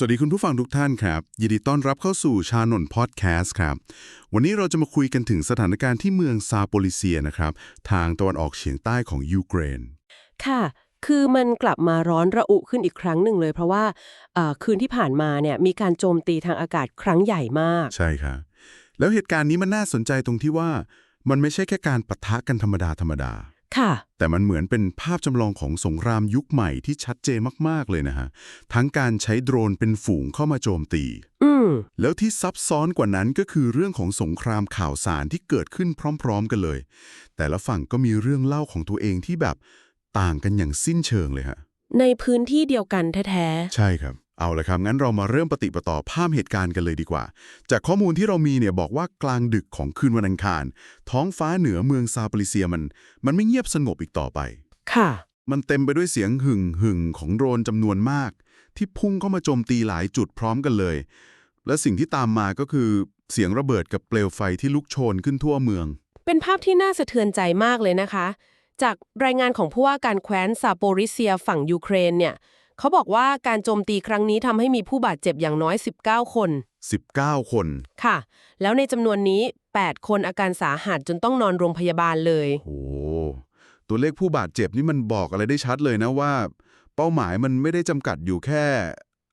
สวัสดีคุณผู้ฟังทุกท่านครับ ยินดีต้อนรับเข้าสู่ชานนพอดแคสต์ครับ วันนี้เราจะมาคุยกันถึงสถานการณ์ที่เมืองซาโปลิเซียนะครับ ทางตะวันออกเฉียงใต้ของยูเครน ค่ะ คือมันกลับมาร้อนระอุขึ้นอีกครั้งหนึ่งเลย เพราะว่าเอ่อคืนที่ผ่านมาเนี่ยมีการโจมตีทางอากาศครั้งใหญ่มาก ใช่ค่ะ แล้วเหตุการณ์นี้มันน่าสนใจตรงที่ว่า มันไม่ใช่แค่การปะทะกันธรรมดาธรรมดา ค่ะ แต่มันเหมือนเป็นภาพจำลองของสงครามยุคใหม่ที่ชัดเจนมาก ๆ เลยนะฮะ ทั้งการใช้โดรนเป็นฝูงเข้ามาโจมตี อืมแล้วที่ซับซ้อนกว่านั้นก็คือเรื่องของสงครามข่าวสารที่เกิดขึ้นพร้อม ๆ กันเลย แต่ละฝั่งก็มีเรื่องเล่าของตัวเองที่แบบต่างกันอย่างสิ้นเชิงเลยฮะ ในพื้นที่เดียวกันแท้ใช่ครับ เอาละครับงั้นเรามาเริ่มปฏิปต่อภาพเหตุการณ์กันเลยดีกว่า จากข้อมูลที่เรามีเนี่ยบอกว่ากลางดึกของคืนวันอังคาร ท้องฟ้าเหนือเมืองซาปริเซียมัน มันไม่เงียบสงบอีกต่อไปๆค่ะ มันเต็มไปด้วยเสียงหึ่งหึ่งของโดรนจำนวนมาก ที่พุ่งเข้ามาโจมตีหลายจุดพร้อมกันเลย และสิ่งที่ตามมาก็คือเสียงระเบิดกับเปลวไฟที่ลุกโชนขึ้นทั่วเมือง เป็นภาพที่น่าสะเทือนใจมากเลยนะคะ จากรายงานของผู้ว่าการแคว้นซาโปริเซียฝั่งยูเครนเนี่ย เขาบอกว่าการโจมตีครั้งนี้ทำให้มีผู้บาดเจ็บอย่างน้อย 19 คน 19 คน ค่ะ แล้วในจำนวนนี้ 8 คนอาการสาหัสจนต้องนอนโรงพยาบาลเลย โอ้ตัวเลขผู้บาดเจ็บนี่มันบอกอะไรได้ชัดเลยนะว่า เป้าหมายมันไม่ได้จำกัดอยู่แค่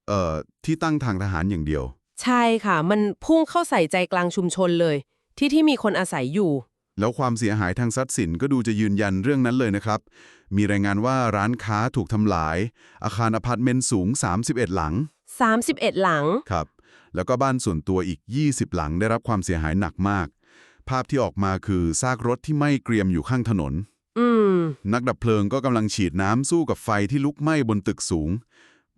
เอ่อที่ตั้งทางทหารอย่างเดียว ใช่ค่ะ มันพุ่งเข้าใส่ใจกลางชุมชนเลย ที่ที่มีคนอาศัยอยู่ แล้วความเสียหายทางทรัพย์สินก็ดูจะยืนยันเรื่องนั้นเลยนะครับ มีรายงานว่าร้านค้าถูกทำลาย อาคารอพาร์ตเมนต์สูง 31 หลัง 31 หลัง ครับ แล้วก็บ้านส่วนตัวอีก 20 หลังได้รับความเสียหายหนักมาก ภาพที่ออกมาคือซากรถที่ไหม้เกรียมอยู่ข้างถนน อืม นักดับเพลิงก็กำลังฉีดน้ำสู้กับไฟที่ลุกไหม้บนตึกสูง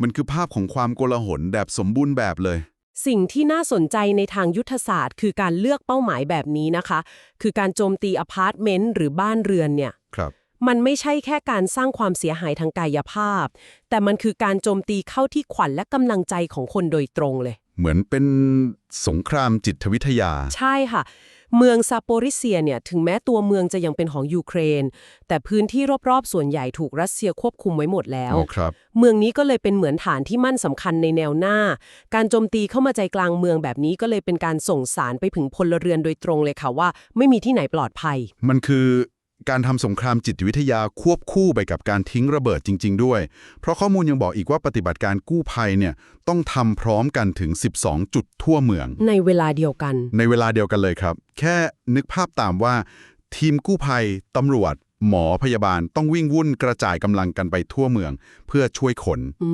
มันคือภาพของความโกลาหลแบบสมบูรณ์แบบเลย สิ่งที่น่าสนใจในทางยุทธศาสตร์ คือการเลือกเป้าหมายแบบนี้นะคะ คือการโจมตีอพาร์ตเมนต์หรือบ้านเรือนเนี่ยครับมันไม่ใช่แค่การสร้างความเสียหายทางกายภาพ แต่มันคือการโจมตีเข้าที่ขวัญและกำลังใจของคนโดยตรงเลย เหมือนเป็นสงครามจิตวิทยา ใช่ค่ะ เมืองซาโปริเซียเนี่ยถึงแม้ตัวเมืองจะยังเป็นของยูเครน แต่พื้นที่รอบๆ ส่วนใหญ่ถูกรัสเซียควบคุมไว้หมดแล้ว อ๋อครับ เมืองนี้ก็เลยเป็นเหมือนฐานที่มั่นสำคัญในแนวหน้า การโจมตีเข้ามาใจกลางเมืองแบบนี้ก็เลยเป็นการส่งสารไปถึงพลเรือนโดยตรงเลยค่ะว่า ไม่มีที่ไหนปลอดภัย มันคือ การทำสงครามจิตวิทยาควบคู่ไปกับการทิ้งระเบิดจริง ๆ ด้วย เพราะข้อมูลยังบอกอีกว่าปฏิบัติการกู้ภัยเนี่ยต้องทำพร้อมกันถึง 12 จุดทั่วเมือง ในเวลาเดียวกัน ในเวลาเดียวกันเลยครับ แค่นึกภาพตามว่า ทีมกู้ภัยตำรวจ หมอพยาบาลต้องวิ่งวุ่นกระจายกำลังกันไปทั่วเมือง เพื่อช่วยคนอื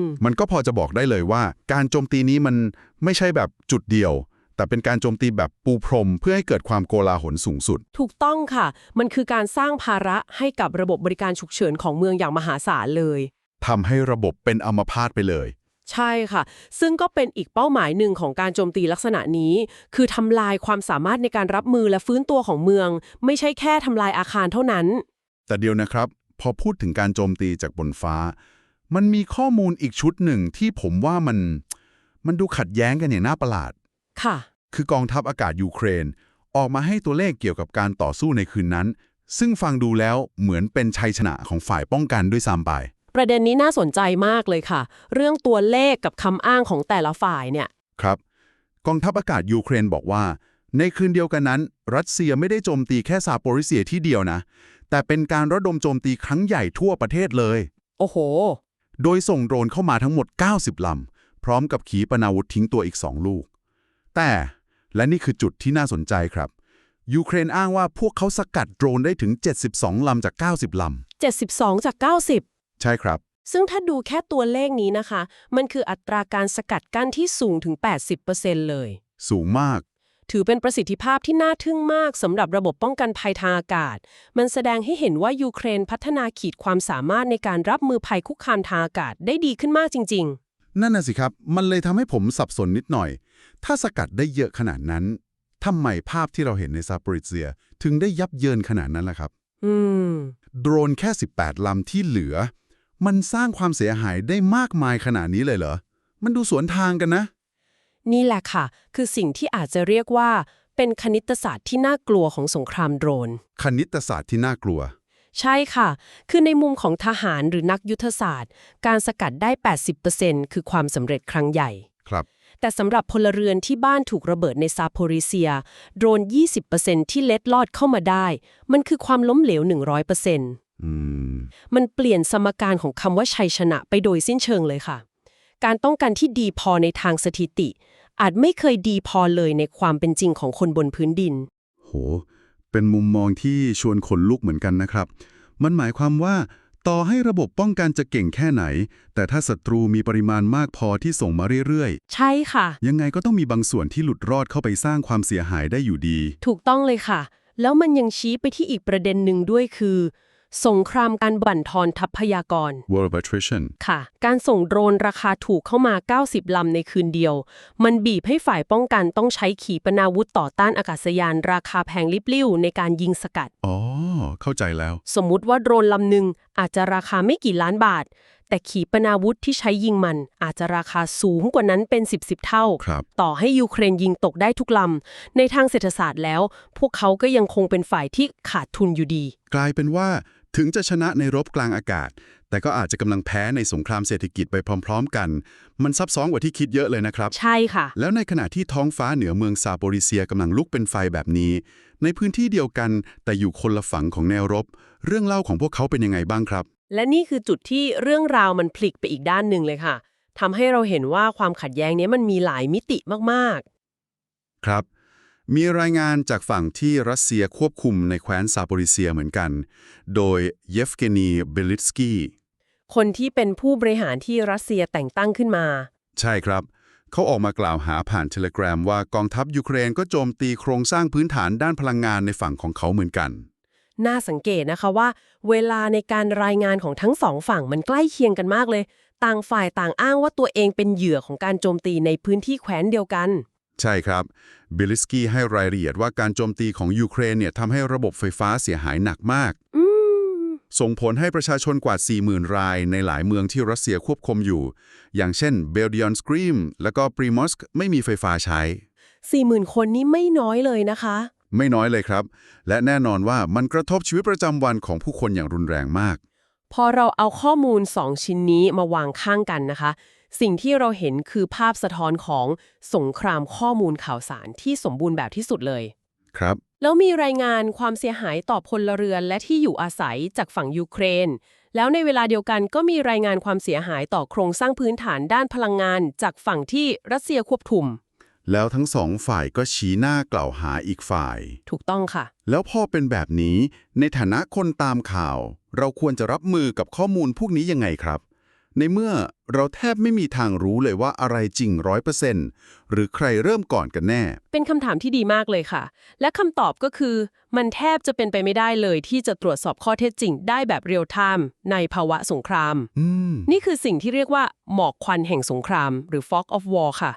มมันก็พอจะบอกได้เลยว่า การโจมตีนี้มันไม่ใช่แบบจุดเดียว แต่เป็นการโจมตีแบบปูพรม เพื่อให้เกิดความโกลาหลสูงสุด ถูกต้องค่ะ มันคือการสร้างภาระให้กับระบบบริการฉุกเฉินของเมืองอย่างมหาศาลเลยทำให้ระบบเป็นอัมพาตไปเลย ใช่ค่ะ ซึ่งก็เป็นอีกเป้าหมายหนึ่งของการโจมตีลักษณะนี้ คือทำลายความสามารถในการรับมือและฟื้นตัวของเมือง ไม่ใช่แค่ทำลายอาคารเท่านั้น แต่เดียวนะครับ พอพูดถึงการโจมตีจากบนฟ้า มันมีข้อมูลอีกชุดหนึ่งที่ผมว่ามัน มันดูขัดแย้งกันอย่างน่าประหลาด ค่ะ คือกองทัพอากาศยูเครน ออกมาให้ตัวเลขเกี่ยวกับการต่อสู้ในคืนนั้น ซึ่งฟังดูแล้วเหมือนเป็นชัยชนะของฝ่ายป้องกันด้วยซ้ำไปประเด็นนี้น่าสนใจมากเลยค่ะ เรื่องตัวเลขกับคำอ้างของแต่ละฝ่ายเนี่ย ครับ กองทัพอากาศยูเครนบอกว่า ในคืนเดียวกันนั้น รัสเซียไม่ได้โจมตีแค่ซาโปริเซียที่เดียวนะ แต่เป็นการระดมโจมตีครั้งใหญ่ทั่วประเทศเลย โอ้โห โดยส่งโดรนเข้ามาทั้งหมด 90 ลำ พร้อมกับขีปนาวุธทิ้งตัวอีก 2 ลูก แต่และนี่คือจุดที่น่าสนใจครับ ยูเครนอ้างว่าพวกเขาสกัดโดรนได้ถึง 72 ลำจาก 90ล72 จาก 90ำใช่ครับ ซึ่งถ้าดูแค่ตัวเลขนี้นะคะ มันคืออัตราการสกัดกั้นที่สูงถึง 80%เลย สูงมาก ถือเป็นประสิทธิภาพที่น่าทึ่งมากสำหรับระบบป้องกันภัยทางอากาศ มันแสดงให้เห็นว่ายูเครนพัฒนาขีดความสามารถในการรับมือภัยคุกคามทางอากาศได้ดีขึ้นมากจริงนั่นน่ะสิครับ มันเลยทำให้ผมสับสนนิดหน่อย ถ้าสกัดได้เยอะขนาดนั้นทำไมภาพที่เราเห็นในซาปริเซีย ถึงได้ยับเยินขนาดนั้นล่ะครับๆอืมโดรนแค่ 18 ลำที่เหลือ มันสร้างความเสียหายได้มากมายขนาดนี้เลยเหรอ มันดูสวนทางกันนะ นี่แหละค่ะ คือสิ่งที่อาจจะเรียกว่า เป็นคณิตศาสตร์ที่น่ากลัวของสงครามโดรน คณิตศาสตร์ที่น่ากลัว ใช่ค่ะ คือในมุมของทหารหรือนักยุทธศาสตร์ การสกัดได้ 80%คือความสำเร็จครั้งใหญ่ ครับ แต่สำหรับพลเรือนที่บ้านถูกระเบิดในซาโพริเซีย โดรน20%ที่เล็ดลอดเข้ามาได้ มันคือความล้มเหลว 100%อืมมันเปลี่ยนสมการของคำว่าชัยชนะไปโดยสิ้นเชิงเลยค่ะ การต้องการที่ดีพอในทางสถิติ อาจไม่เคยดีพอเลยในความเป็นจริงของคนบนพื้นดิน โห เป็นมุมมองที่ชวนขนลุกเหมือนกันนะครับ มันหมายความว่า ต่อให้ระบบป้องกันจะเก่งแค่ไหน แต่ถ้าศัตรูมีปริมาณมากพอที่ส่งมาเรื่อยใช่ค่ะๆยังไงก็ต้องมีบางส่วนที่หลุดรอดเข้าไปสร้างความเสียหายได้อยู่ดี ถูกต้องเลยค่ะ แล้วมันยังชี้ไปที่อีกประเด็นหนึ่งด้วยคือ สงครามการบั่นทอนทัพพยากร War of attrition ค่ะ การส่งโดรนราคาถูกเข้ามา 90 ลำในคืนเดียว มันบีบให้ฝ่ายป้องกันต้องใช้ขีปนาวุธต่อต้านอากาศยานราคาแพงลิบลิ่วในการยิงสกัด อ๋อ เข้าใจแล้ว สมมุติว่าโดรนลำหนึ่งอาจจะราคาไม่กี่ล้านบาท แต่ขีปนาวุธที่ใช้ยิงมัน อาจจะราคาสูงกว่านั้นเป็น10บสเท่า ครับต่อให้ยูเครนยิงตกได้ทุกลำ ในทางเศรษฐศาสตร์แล้ว พวกเขาก็ยังคงเป็นฝ่ายที่ขาดทุนอยู่ดี กลายเป็นว่า ถึงจะชนะในรบกลางอากาศ แต่ก็อาจจะกำลังแพ้ในสงครามเศรษฐกิจไปพร้อม ๆ กัน มันซับซ้อนกว่าที่คิดเยอะเลยนะครับ ใช่ค่ะ แล้วในขณะที่ท้องฟ้าเหนือเมืองซาโปริเซียกำลังลุกเป็นไฟแบบนี้ ในพื้นที่เดียวกันแต่อยู่คนละฝั่งของแนวรบ เรื่องเล่าของพวกเขาเป็นยังไงบ้างครับ และนี่คือจุดที่เรื่องราวมันพลิกไปอีกด้านหนึ่งเลยค่ะทำให้เราเห็นว่าความขัดแย้งเนี้ยมันมีหลายมิติมากครับ มีรายงานจากฝั่งที่รัสเซียควบคุมในแคว้นซาโปริเซียเหมือนกัน โดยเยฟเกนีเบลิตสกี้ๆคนที่เป็นผู้บริหารที่รัสเซียแต่งตั้งขึ้นมา ใช่ครับ เขาออกมากล่าวหาผ่านเทเลกราฟว่ากองทัพยูเครนก็โจมตีโครงสร้างพื้นฐานด้านพลังงานในฝั่งของเขาเหมือนกัน น่าสังเกตนะคะว่า เวลาในการรายงานของทั้งสองฝั่งมันใกล้เคียงกันมากเลย ต่างฝ่ายต่างอ้างว่าตัวเองเป็นเหยื่อของการโจมตีในพื้นที่แคว้นเดียวกัน ใช่ครับเบลิสกี้ให้รายละเอียดว่าการโจมตีของยูเครนเนี่ยทำให้ระบบไฟฟ้าเสียหายหนักมากอืมส่งผลให้ประชาชนกว่า 40,000 รายในหลายเมืองที่รัสเซียควบคุมอยู่ อย่างเช่นเบลเดียนสกรีมและก็ปรีมอสไม่มีไฟฟ้าใช้สี่หมื่นคนนี่ไม่น้อยเลยนะคะ ไม่น้อยเลยครับ และแน่นอนว่ามันกระทบชีวิตประจำวันของผู้คนอย่างรุนแรงมาก พอเราเอาข้อมูล 2 ชิ้นนี้มาวางข้างกันนะคะ สิ่งที่เราเห็นคือภาพสะท้อนของสงครามข้อมูลข่าวสารที่สมบูรณ์แบบที่สุดเลย ครับ แล้วมีรายงานความเสียหายต่อพลเรือนและที่อยู่อาศัยจากฝั่งยูเครน แล้วในเวลาเดียวกันก็มีรายงานความเสียหายต่อโครงสร้างพื้นฐานด้านพลังงาน จากฝั่งที่รัสเซียควบคุม แล้วทั้งสองฝ่ายก็ชี้หน้ากล่าวหาอีกฝ่าย ถูกต้องค่ะ แล้วพอเป็นแบบนี้ ในฐานะคนตามข่าว เราควรจะรับมือกับข้อมูลพวกนี้ยังไงครับ ในเมื่อเราแทบไม่มีทางรู้เลยว่าอะไรจริงร้อยเปอร์เซนต์หรือใครเริ่มก่อนกันแน่ เป็นคำถามที่ดีมากเลยค่ะ และคำตอบก็คือ มันแทบจะเป็นไปไม่ได้เลยที่จะตรวจสอบข้อเท็จจริงได้แบบเรียลไทม์ในภาวะสงครามอืมนี่คือสิ่งที่เรียกว่าหมอกควันแห่งสงคราม หรือ fog of war ค่ะ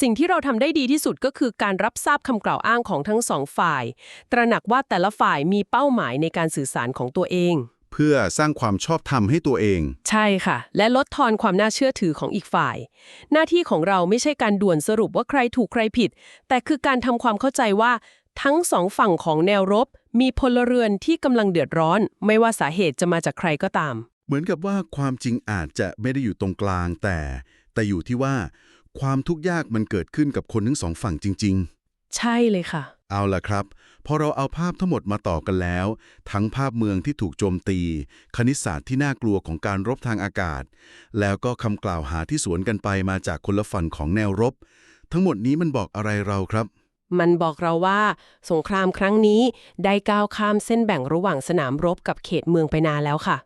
สิ่งที่เราทำได้ดีที่สุดก็คือการรับทราบคำกล่าวอ้างของทั้งสองฝ่าย ตระหนักว่าแต่ละฝ่ายมีเป้าหมายในการสื่อสารของตัวเอง เพื่อสร้างความชอบธรรมให้ตัวเอง ใช่ค่ะ และลดทอนความน่าเชื่อถือของอีกฝ่าย หน้าที่ของเราไม่ใช่การด่วนสรุปว่าใครถูกใครผิด แต่คือการทำความเข้าใจว่าทั้งสองฝั่งของแนวรบ มีพลเรือนที่กำลังเดือดร้อน ไม่ว่าสาเหตุจะมาจากใครก็ตาม เหมือนกับว่าความจริงอาจจะไม่ได้อยู่ตรงกลางแต่ แต่อยู่ที่ว่า ความทุกข์ยากมันเกิดขึ้นกับคนทั้งสองฝั่งจริง ๆ ใช่เลยค่ะ เอาล่ะครับ พอเราเอาภาพทั้งหมดมาต่อกันแล้ว ทั้งภาพเมืองที่ถูกโจมตี คณิตศาสตร์ที่น่ากลัวของการรบทางอากาศ แล้วก็คำกล่าวหาที่สวนกันไปมาจากคนละฝั่งของแนวรบ ทั้งหมดนี้มันบอกอะไรเราครับมันบอกเราว่าสงครามครั้งนี้ได้ก้าวข้ามเส้นแบ่งระหว่างสนามรบกับเขตเมืองไปนานแล้วค่ะ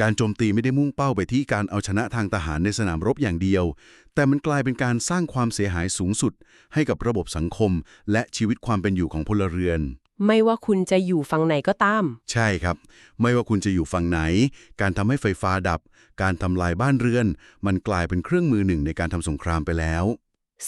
การโจมตีไม่ได้มุ่งเป้าไปที่การเอาชนะทางทหารในสนามรบอย่างเดียว แต่มันกลายเป็นการสร้างความเสียหายสูงสุด ให้กับระบบสังคม และชีวิตความเป็นอยู่ของพลเรือน ไม่ว่าคุณจะอยู่ฝั่งไหนก็ตาม ใช่ครับ ไม่ว่าคุณจะอยู่ฝั่งไหน การทำให้ไฟฟ้าดับ การทำลายบ้านเรือน มันกลายเป็นเครื่องมือหนึ่งในการทำสงครามไปแล้ว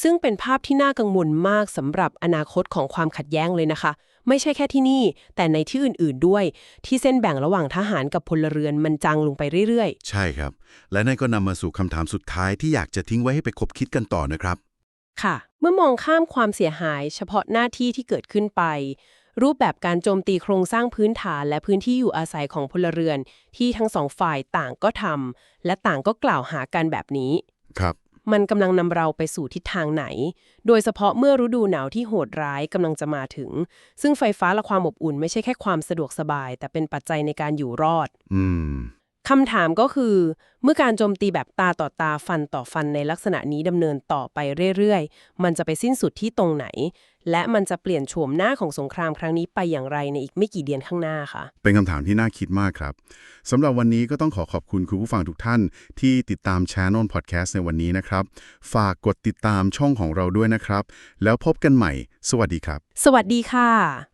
ซึ่งเป็นภาพที่น่ากังวลมากสำหรับอนาคตของความขัดแย้งเลยนะคะ ไม่ใช่แค่ที่นี่ แต่ในที่อื่น ๆด้วย ที่เส้นแบ่งระหว่างทหารกับพลเรือนมันจางลงไปเรื่อยใช่ครับ และนั่นก็นำมาสู่คำถามสุดท้ายที่อยากจะทิ้งไว้ให้ไปคบคิดกันต่อนะครับๆค่ะ เมื่อมองข้ามความเสียหาย เฉพาะหน้าที่ที่เกิดขึ้นไป รูปแบบการโจมตีโครงสร้างพื้นฐานและพื้นที่อยู่อาศัยของพลเรือน ที่ทั้งสองฝ่ายต่างก็ทำและต่างก็กล่าวหากันแบบนี้ ครับ มันกำลังนำเราไปสู่ทิศทางไหน โดยเฉพาะเมื่อฤดูหนาวที่โหดร้ายกำลังจะมาถึง ซึ่งไฟฟ้าและความอบอุ่นไม่ใช่แค่ความสะดวกสบาย แต่เป็นปัจจัยในการอยู่รอด อืม คำถามก็คือ เมื่อการโจมตีแบบตาต่อตาฟันต่อฟันในลักษณะนี้ดำเนินต่อไปเรื่อยๆ มันจะไปสิ้นสุดที่ตรงไหน และมันจะเปลี่ยนโฉมหน้าของสงครามครั้งนี้ไปอย่างไรในอีกไม่กี่เดือนข้างหน้าค่ะเป็นคำถามที่น่าคิดมากครับสำหรับวันนี้ก็ต้องขอขอบคุณคุณผู้ฟังทุกท่านที่ติดตาม Channel Podcast ในวันนี้นะครับ ฝากกดติดตามช่องของเราด้วยนะครับ แล้วพบกันใหม่ สวัสดีครับ สวัสดีค่ะ